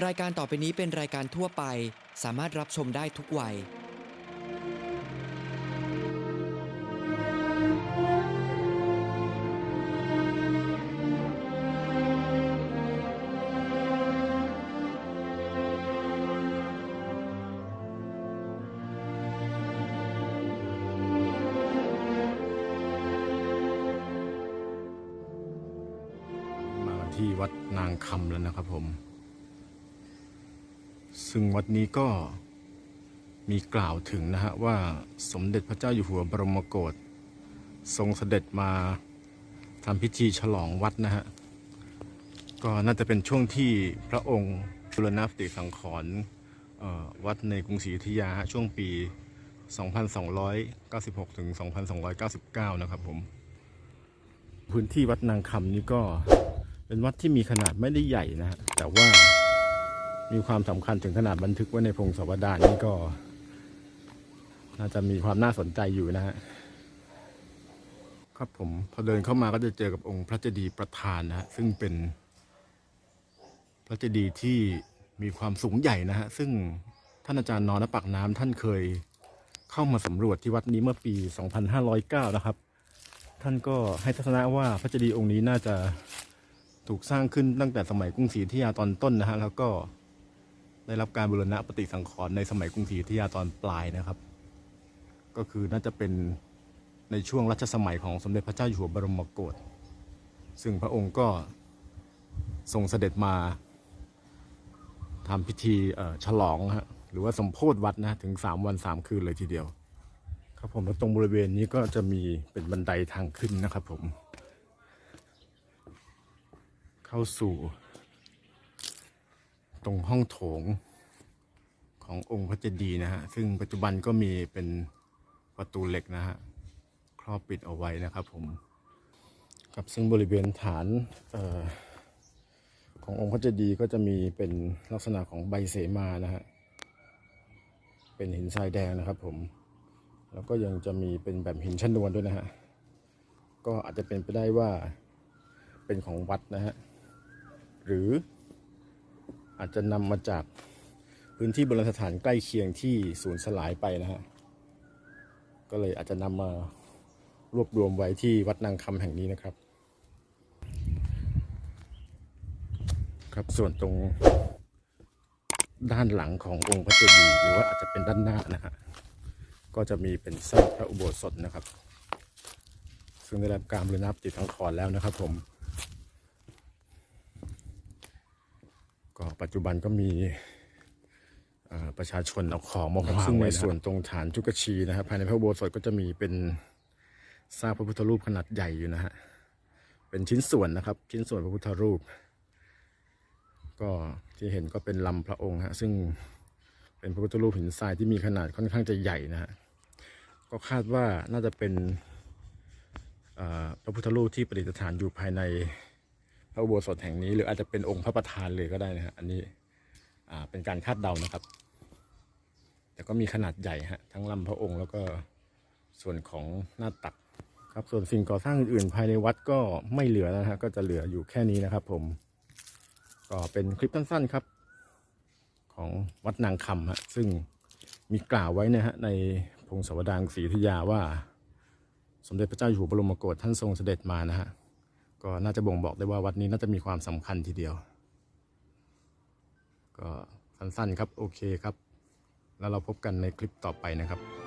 รายการต่อไปนี้เป็นรายการทั่วไป สามารถรับชมได้ทุกวัย มาที่วัดนางคำแล้วนะครับผม ซึ่งวัดนี้ก็มีกล่าวถึงนะฮะว่าสมเด็จพระเจ้าอยู่หัวบรมโกศทรงเสด็จมาทำพิธีฉลองวัดนะฮะ ก็น่าจะเป็นช่วงที่พระองค์บุรณปฏิสังขรณ์วัดในกรุงศรีอยุธยาช่วงปี 2296 ถึง 2299 นะครับผม พื้นที่วัดนางคำนี่ก็เป็นวัดที่มีขนาดไม่ได้ใหญ่นะฮะ แต่ว่า มีความสำคัญถึงขนาดบันทึกไว้ในพงศาวดารนี่ก็ น่าจะมีความน่าสนใจอยู่นะฮะครับผมพอเดินเข้ามาก็จะเจอกับองค์พระเจดีย์ประธานนะฮะซึ่งเป็นพระเจดีย์ที่มีความสูงใหญ่นะฮะซึ่งท่านอาจารย์นอนปากน้ำท่านเคยเข้ามาสำรวจที่วัดนี้เมื่อปี 2509 นะครับ ท่านก็ให้ทัศนะว่าพระเจดีย์องค์นี้น่าจะถูกสร้างขึ้นตั้งแต่สมัยกรุงศรีอยุธยาตอนต้นนะฮะแล้วก็ ได้รับการบูรณะปฏิสังขรณ์ในสมัยกรุงศรีอยุธยาตอนปลายนะครับ ก็คือน่าจะเป็นในช่วงรัชสมัยของสมเด็จพระเจ้าอยู่หัวบรมโกศซึ่งพระองค์ก็ทรงเสด็จมาทำพิธีฉลองฮะหรือว่าสมโพธิวัดนะถึงสามวันสามคืนเลยทีเดียว ครับผมแล้วตรงบริเวณนี้ก็จะมีเป็นบันไดทางขึ้นนะครับผม เข้าสู่ ตรงห้องโถงขององค์พระเจดีย์นะฮะ ซึ่งปัจจุบันก็มีเป็นประตูเหล็กนะฮะ ครอบปิดเอาไว้นะครับผมครับซึ่งบริเวณฐานออขององค์พระเจดีย์ก็จะมีเป็นลักษณะของใบเสมานะฮะ เป็นหินทรายแดงนะครับผม แล้วก็ยังจะมีเป็นแบบหินชนวนด้วยนะฮะ ก็อาจจะเป็นไปได้ว่าเป็นของวัดนะฮะ หรือ อาจจะนำมาจากพื้นที่โบราณสถานใกล้เคียงที่สูญสลายไปนะฮะ ก็เลยอาจจะนำมารวบรวมไว้ที่วัดนางคำแห่งนี้นะครับ ครับส่วนตรงด้านหลังขององค์พระเจดีย์หรือว่าอาจจะเป็นด้านหน้านะฮะก็จะมีเป็นสร้างพระอุโบสถนะครับ ซึ่งได้รับการบูรณะปฏิสังขรณ์แล้วนะครับผม ก็ปัจจุบันก็มีเอ่อประชาชนเอาของมาวางซึ่งในส่วนตรงฐานจุกชีนะครับภายในพระอุโบสถก็จะมีเป็นสร้างพระพุทธรูปขนาดใหญ่อยู่นะฮะเป็นชิ้นส่วนนะครับ ชิ้นส่วนพระพุทธรูป ก็ที่เห็นก็เป็นลำพระองค์ฮะซึ่งเป็นพระพุทธรูปหินทรายที่มีขนาดค่อนข้างจะใหญ่นะฮะก็คาดว่าน่าจะเป็นเอ่อพระพุทธรูปที่ประดิษฐานอยู่ภายใน พระอุโบสถแห่งนี้หรืออาจจะเป็นองค์พระประธานเลยก็ได้นะฮะอันนี้อ่าเป็นการคาดเดานะครับ แต่ก็มีขนาดใหญ่ฮะทั้งลำพระองค์แล้วก็ส่วนของหน้าตักครับส่วนสิ่งก่อสร้างอื่นๆภายในวัดก็ไม่เหลือแล้วฮะก็จะเหลืออยู่แค่นี้นะครับ ผม ก็เป็นคลิปสั้นๆครับ ของวัดนางคำฮะซึ่งมีกล่าวไว้นะฮะในพงศาวดารศรีธยาว่า สมเด็จพระเจ้าอยู่หัวบรมโกศท่านทรงเสด็จมานะฮะ ก็น่าจะบ่งบอกได้ว่าวัดนี้น่าจะมีความสำคัญทีเดียว ก็สั้นๆครับโอเคครับ แล้วเราพบกันในคลิปต่อไปนะครับ